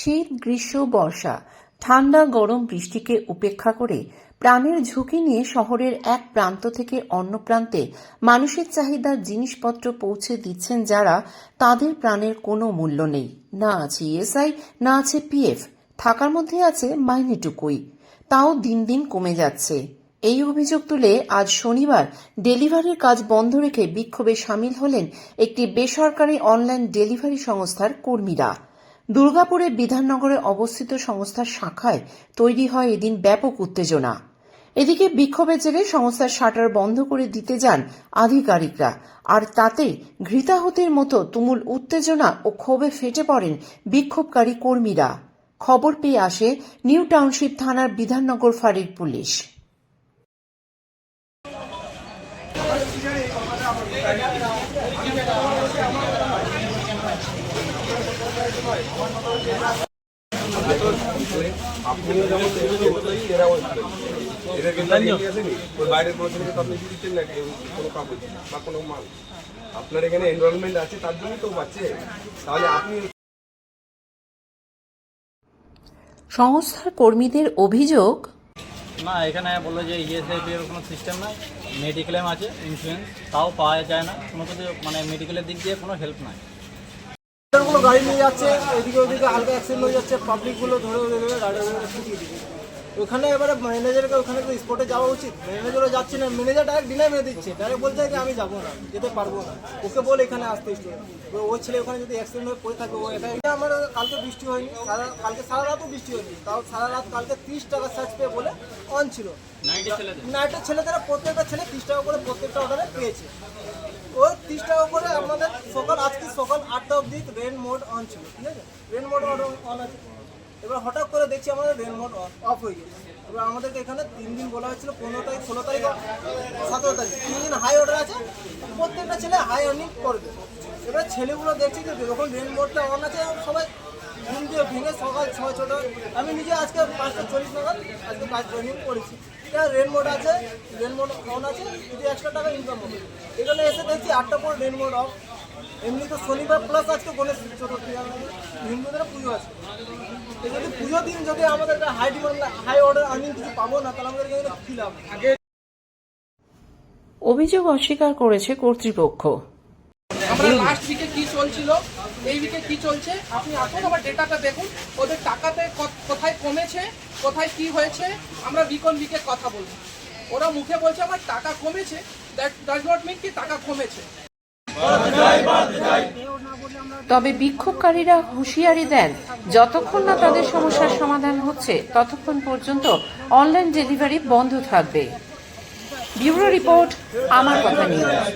শীত, গ্রীষ্ম, বর্ষা, ঠান্ডা, গরম বৃষ্টিকে উপেক্ষা করে প্রাণের ঝুঁকি নিয়ে শহরের এক প্রান্ত থেকে অন্য প্রান্তে মানুষের চাহিদার জিনিসপত্র পৌঁছে দিচ্ছেন যারা, তাদের প্রাণের কোনো মূল্য নেই। না আছে ইএসআই, না আছে পিএফ, থাকার মধ্যে আছে মাইনেটুকুই। তাও দিন দিন কমে যাচ্ছে। এই অভিযোগ তুলে আজ শনিবার ডেলিভারির কাজ বন্ধ রেখে বিক্ষোভে সামিল হলেন একটি বেসরকারি অনলাইন ডেলিভারি সংস্থার কর্মীরা। দুর্গাপুরে বিধাননগরে অবস্থিত সংস্থার শাখায় তৈরি হয় এদিন ব্যাপক উত্তেজনা। এদিকে বিক্ষোভের জেরে সংস্থার শাটার বন্ধ করে দিতে যান আধিকারিকরা। আর তাতে ঘৃতাহতির মতো তুমুল উত্তেজনা ও ক্ষোভে ফেটে পড়েন বিক্ষোভকারী কর্মীরা। খবর পেয়ে আসে নিউ টাউনশিপ থানার বিধাননগর ফাঁড়ির পুলিশ। আপনার এখানে এনরোলমেন্ট আছে তার তো তাহলে আপনি সংস্থার কর্মীদের অভিযোগ, না, এখানে বলল যে ইএসআইপি এর কোনো সিস্টেম নাই, মেডিক্লেম আছে ইন্স্যুরেন্স তাও পাওয়া যায় না, কোনো কিছু মানে মেডিকেলের দিক দিয়ে কোনো হেল্প নাই। গাড়ি নিয়ে যাচ্ছে এদিকে ওদিকে হালকা অ্যাক্সিডেন্ট হয়ে যাচ্ছে পাবলিকগুলো ধরে ধরে ধরে গাড়ি ছুটিয়ে দিচ্ছে। ওখানে এবারে ম্যানেজারকে ওখানে তো স্পটে যাওয়া উচিত। ম্যানেজারও যাচ্ছে না ম্যানেজার ডাইরেক্ট ডিনাই মেরে দিচ্ছে। ডাইরেক্ট বলছে যে আমি যাব না যেতে পারব না। ওকে বল এখানে আসতে স্টুডেন্ট ওই ছেলে ওখানে যদি অ্যাক্সিডেন্ট হয়ে পড়ে থাকে ও এটা আমার কালকে বৃষ্টি হয়নি সারা কালকে সারা রাতও বৃষ্টি হয়নি। তাও সারা রাত কালকে তিরিশ টাকা সার্চ পেয়ে বলে অন ছিল। নাইটের ছেলেদের প্রত্যেকটা ছেলে তিরিশ টাকা করে প্রত্যেকটা অর্ডারে পেয়েছে। ও তিরিশ টাকা করে আমাদের মোড অন ছিল, ঠিক আছে? রেন মোড অন আছে। এবার হঠাৎ করে দেখছি আমাদের রেন মোড অফ হয়ে গেছে। এবার আমাদেরকে এখানে তিন দিন বলা হয়েছিল, পনেরো তারিখ, ষোলো তারিখ সতেরো তারিখ, তিন দিন হাই অর্ডার আছে, প্রত্যেকটা ছেলে হাই আর্নিং করবে। এবার ছেলেগুলো দেখছি যে যখন রেন মোডটা অন আছে, সবাই ঘুম দিয়ে ভেঙে সকাল ছয়, ছটা, আমি নিজে আজকে পাঁচটা চল্লিশ নাগাদ আজকে কাজ জয়েনিং করেছি এটা রেন মোড আছে রেন মোড অন আছে, যদি একশো টাকা ইনকাম হবে। এখানে এসে দেখছি আটটা পর রেন মোড অফ এমনি তো শনিবার প্লাস আজকে গণেশ চতুর্থী আমাদের হিন্দুদের পুজো আছে যদি পুজো দিন যদি আমাদের high demand high order earning কিছু পাবো না তাহলে আমাদের এখানে কী লাভ? অভিযোগ অস্বীকার করেছে কর্তৃপক্ষ। আমরা লাস্ট উইকে কি চলছিল? এই উইকে কি চলছে? আপনি আসুন আবার ডেটাটা দেখুন। ওদের টাকাতে কোথায় কমেছে কোথায় কি হয়েছে আমরা উইকন উইকে কথা বলব। ওরা মুখে বলছে আমার টাকা কমেছে। দ্যাট ডাজ নট মিন কি টাকা কমেছে। তবে বিক্ষোভকারীরা হুঁশিয়ারি দেন, যতক্ষণ না তাদের সমস্যার সমাধান হচ্ছে, ততক্ষণ পর্যন্ত অনলাইন ডেলিভারি বন্ধ থাকবে। ব্যুরো রিপোর্ট, আমার কথা নিউজ।